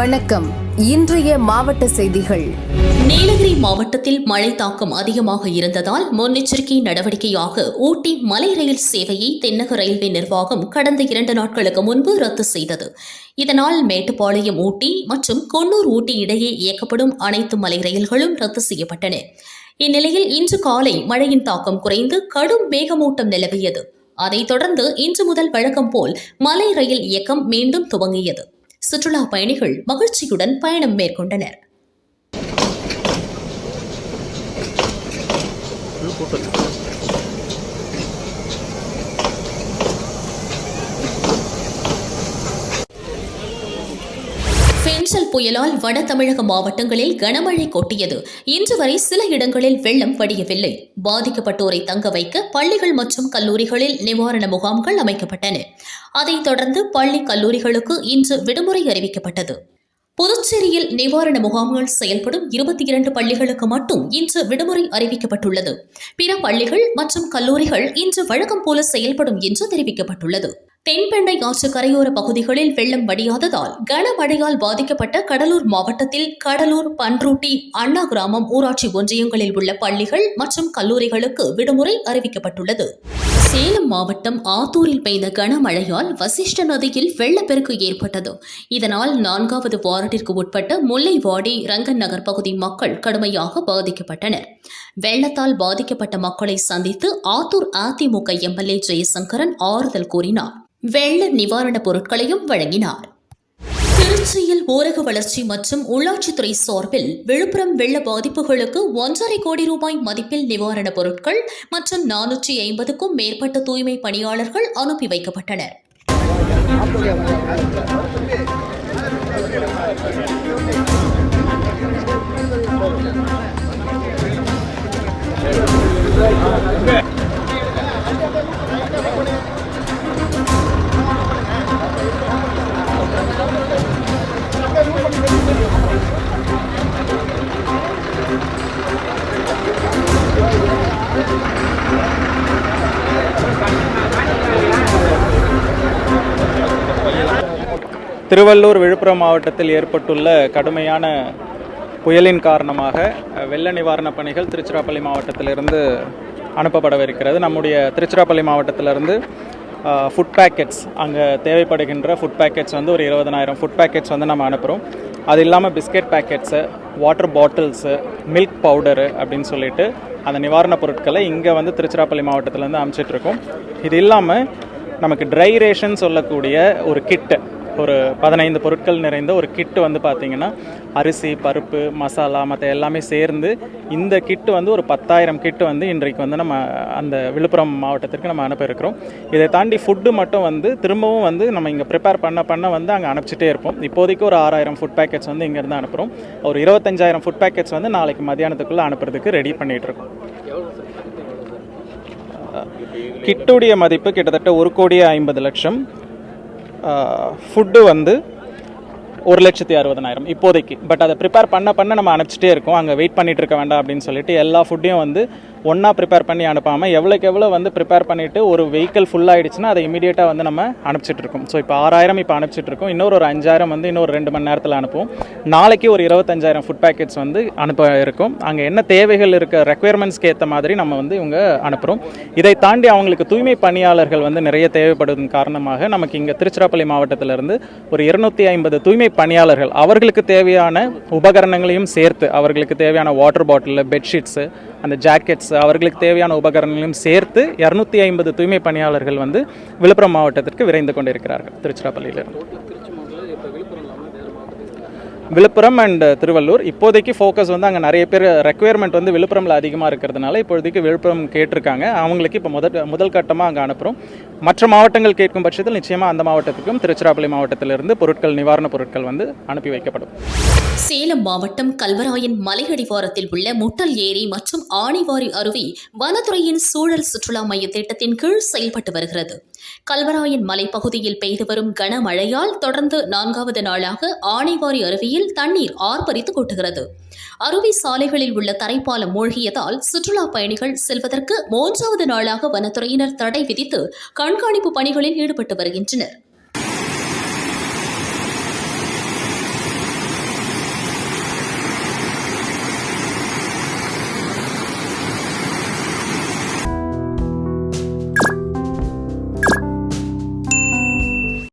வணக்கம். இன்றைய மாவட்ட செய்திகள். நீலகிரி மாவட்டத்தில் மழை தாக்கம் அதிகமாக இருந்ததால் முன்னெச்சரிக்கை நடவடிக்கையாக ஊட்டி மலை ரயில் சேவையை தென்னக ரயில்வே நிர்வாகம் கடந்த இரண்டு நாட்களுக்கு முன்பு ரத்து செய்தது. இதனால் மேட்டுப்பாளையம் ஊட்டி மற்றும் கொன்னூர் ஊட்டி இடையே இயக்கப்படும் அனைத்து மலை ரயில்களும் ரத்து செய்யப்பட்டன. இந்நிலையில் இன்று காலை மழையின் தாக்கம் குறைந்து கடும் மேகமூட்டம் நிலவியது. அதைத் தொடர்ந்து இன்று முதல் வழக்கம் போல் மலை ரயில் இயக்கம் மீண்டும் துவங்கியது. சுற்றுலா பயணிகள் மகிழ்ச்சியுடன் பயணம் மேற்கொண்டனர். பென்சல் புயலால் வட தமிழக மாவட்டங்களில் கனமழை கொட்டியது. இன்று வரை சில இடங்களில் வெள்ளம் வடியவில்லை. பாதிக்கப்பட்டோரை தங்க வைக்க பள்ளிகள் மற்றும் கல்லூரிகளில் நிவாரண முகாம்கள் அமைக்கப்பட்டன. அதைத் தொடர்ந்து பள்ளி கல்லூரிகளுக்கு இன்று விடுமுறை அறிவிக்கப்பட்டது. புதுச்சேரியில் நிவாரண முகாம்கள் செயல்படும் இருபத்தி இரண்டு பள்ளிகளுக்கு மட்டும் இன்று விடுமுறை அறிவிக்கப்பட்டுள்ளது. பிற பள்ளிகள் மற்றும் கல்லூரிகள் இன்று வழக்கம் போல செயல்படும் என்று தெரிவிக்கப்பட்டுள்ளது. தென்பெண்ணை ஆற்று கரையோர பகுதிகளில் வெள்ளம் வடியாததால் கனமழையால் பாதிக்கப்பட்ட கடலூர் மாவட்டத்தில் கடலூர் பன்ருட்டி அண்ணா கிராமம் ஊராட்சி ஒன்றியங்களில் உள்ள பள்ளிகள் மற்றும் கல்லூரிகளுக்கு விடுமுறை அறிவிக்கப்பட்டுள்ளது. சேலம் மாவட்டம் ஆத்தூரில் பெய்த கனமழையால் வசிஷ்ட நதியில் வெள்ளப்பெருக்கு ஏற்பட்டது. இதனால் நான்காவது வார்டிற்கு உட்பட்ட முல்லைவாடி ரங்கன் நகர் பகுதி மக்கள் கடுமையாக பாதிக்கப்பட்டனர். வெள்ளத்தால் பாதிக்கப்பட்ட மக்களை சந்தித்து ஆத்தூர் அதிமுக எம்எல்ஏ ஜெயசங்கரன் ஆறுதல் கூறினார். வெள்ள நிவாரணப் பொருட்களையும் வழங்கினார். திருச்சியில் ஊரக வளர்ச்சி மற்றும் உள்ளாட்சித்துறை சார்பில் விழுப்புரம் வெள்ள பாதிப்புகளுக்கு ஒன்றரை கோடி ரூபாய் மதிப்பில் நிவாரணப் பொருட்கள் மற்றும் நானூற்றி ஐம்பதுக்கும் மேற்பட்ட தூய்மை பணியாளர்கள் அனுப்பி வைக்கப்பட்டனர். திருவள்ளூர் விழுப்புரம் மாவட்டத்தில் ஏற்பட்டுள்ள கடுமையான புயலின் காரணமாக வெள்ள நிவாரணப் பணிகள் திருச்சிராப்பள்ளி மாவட்டத்திலிருந்து அனுப்பப்படவிருக்கிறது. நம்முடைய திருச்சிராப்பள்ளி மாவட்டத்திலிருந்து ஃபுட் பேக்கெட்ஸ் அங்கே தேவைப்படுகின்ற ஃபுட் பேக்கெட்ஸ் வந்து ஒரு இருபதனாயிரம் ஃபுட் பேக்கெட்ஸ் வந்து நம்ம அனுப்புகிறோம் அது இல்லாமல் biscuit packets water bottles milk powder அப்படின்னு சொல்லிட்டு அந்த நிவாரணப் பொருட்களை இங்கே வந்து திருச்சிராப்பள்ளி மாவட்டத்திலேருந்து அனுப்பிச்சிட்ருக்கோம் இது இல்லாமல் நமக்கு ட்ரை ரேஷன் சொல்லக்கூடிய ஒரு கிட்டு ஒரு பதினைந்து பொருட்கள் நிறைந்த ஒரு கிட்டு வந்து பார்த்திங்கன்னா அரிசி பருப்பு மசாலா மற்ற எல்லாமே சேர்ந்து இந்த கிட்டு வந்து ஒரு பத்தாயிரம் கிட்டு வந்து இன்றைக்கு வந்து நம்ம அந்த விழுப்புரம் மாவட்டத்திற்கு நம்ம அனுப்பியிருக்கிறோம். இதை தாண்டி ஃபுட்டு மட்டும் வந்து திரும்பவும் வந்து நம்ம இங்கே ப்ரிப்பேர் பண்ண பண்ண வந்து அங்கே அனுப்பிச்சிட்டே இருப்போம். இப்போதைக்கு ஒரு ஆறாயிரம் ஃபுட் பேக்கெட்ஸ் வந்து இங்கேருந்து அனுப்புகிறோம் ஒரு இருபத்தஞ்சாயிரம் ஃபுட் பேக்கெட்ஸ் வந்து நாளைக்கு மதியானத்துக்குள்ளே அனுப்புறதுக்கு ரெடி பண்ணிகிட்டு இருக்கோம். கிட்டுடைய மதிப்பு கிட்டத்தட்ட ஒரு கோடியே ஐம்பது லட்சம். ஃபுட்டு வந்து ஒரு லட்சத்தி அறுபதனாயிரம் இப்போதைக்கு. பட் அதை ப்ரிப்பேர் பண்ண பண்ண நம்ம அனுப்பிச்சிட்டே இருக்கோம். அங்கே வெயிட் பண்ணிகிட்டு இருக்க வேண்டாம் அப்படின்னு சொல்லிட்டு எல்லா ஃபுட்டையும் வந்து ஒன்றா ப்ரிப்பேர் பண்ணி அனுப்பாமல் எவ்வளோக்கு எவ்வளோ வந்து ப்ரிப்பேர் பண்ணிவிட்டு ஒரு வெஹிக்கிள் ஃபுல் ஆயிடுச்சுன்னா அதை இமீடியட்டாக வந்து நம்ம அனுப்பிச்சிட்ருக்கோம் ஸோ இப்போ ஆறாயிரம் இப்போ அனுப்பிச்சிட்டு இருக்கோம். இன்னொரு ஒரு அஞ்சாயிரம் வந்து இன்னொரு ரெண்டு மணி நேரத்தில் அனுப்புவோம். நாளைக்கு ஒரு இருபத்தஞ்சாயிரம் ஃபுட் பேக்கெட்ஸ் வந்து அனுப்ப இருக்கும். அங்கே என்ன தேவைகள் இருக்க ரெக்குயர்மெண்ட்ஸ்க்கு ஏற்ற மாதிரி நம்ம வந்து இவங்க அனுப்புகிறோம் இதை தாண்டி அவங்களுக்கு தூய்மை பணியாளர்கள் வந்து நிறைய தேவைப்படுவதன் காரணமாக நமக்கு இங்கே திருச்சிராப்பள்ளி மாவட்டத்திலிருந்து ஒரு இருநூத்தி ஐம்பது தூய்மை பணியாளர்கள் அவர்களுக்கு தேவையான உபகரணங்களையும் சேர்த்து அவர்களுக்கு தேவையான வாட்டர் பாட்டில் பெட்ஷீட்ஸு அந்த ஜாக்கெட்ஸ் அவர்களுக்கு தேவையான உபகரணங்களையும் சேர்த்து இரநூத்தி ஐம்பது தூய்மை பணியாளர்கள் வந்து விழுப்புரம் மாவட்டத்திற்கு விரைந்து கொண்டிருக்கிறார்கள். திருச்சிராப்பள்ளியிலிருந்து. விழுப்புரம் அண்ட் திருவள்ளூர். இப்போதைக்கு ஃபோக்கஸ் வந்து அங்கே நிறைய பேர் ரெக்குயர்மெண்ட் வந்து விழுப்புரமில் அதிகமாக இருக்கிறதுனால இப்போதைக்கு விழுப்புரம் கேட்டிருக்காங்க. அவங்களுக்கு இப்போ முதல் முதல் கட்டமாக அங்கே அனுப்புகிறோம் மற்ற மாவட்டங்கள் கேட்கும் பட்சத்தில் நிச்சயமாக அந்த மாவட்டத்துக்கும் திருச்சிராப்பள்ளி மாவட்டத்திலிருந்து பொருட்கள் நிவாரணப் பொருட்கள் வந்து அனுப்பி வைக்கப்படும். சேலம் மாவட்டம் கல்வராயன் மலையடிவாரத்தில் உள்ள முட்டல் ஏரி மற்றும் ஆணிவாரி அருவி வனத்துறையின் சூழல் சுற்றுலா மைய திட்டத்தின் கீழ் செயல்பட்டு வருகிறது. கல்வராயன் மலைப்பகுதியில் பெய்து வரும் கனமழையால் தொடர்ந்து நான்காவது நாளாக ஆனைவாரி அருவியில் தண்ணீர் ஆர்ப்பரித்து கொட்டுகிறது. அருவி சாலைகளில் உள்ள தரைப்பாலம் மூழ்கியதால் சுற்றுலா பயணிகள் செல்வதற்கு மூன்றாவது நாளாக வனத்துறையினர் தடை விதித்து கண்காணிப்பு பணிகளில் ஈடுபட்டு வருகின்றனர்.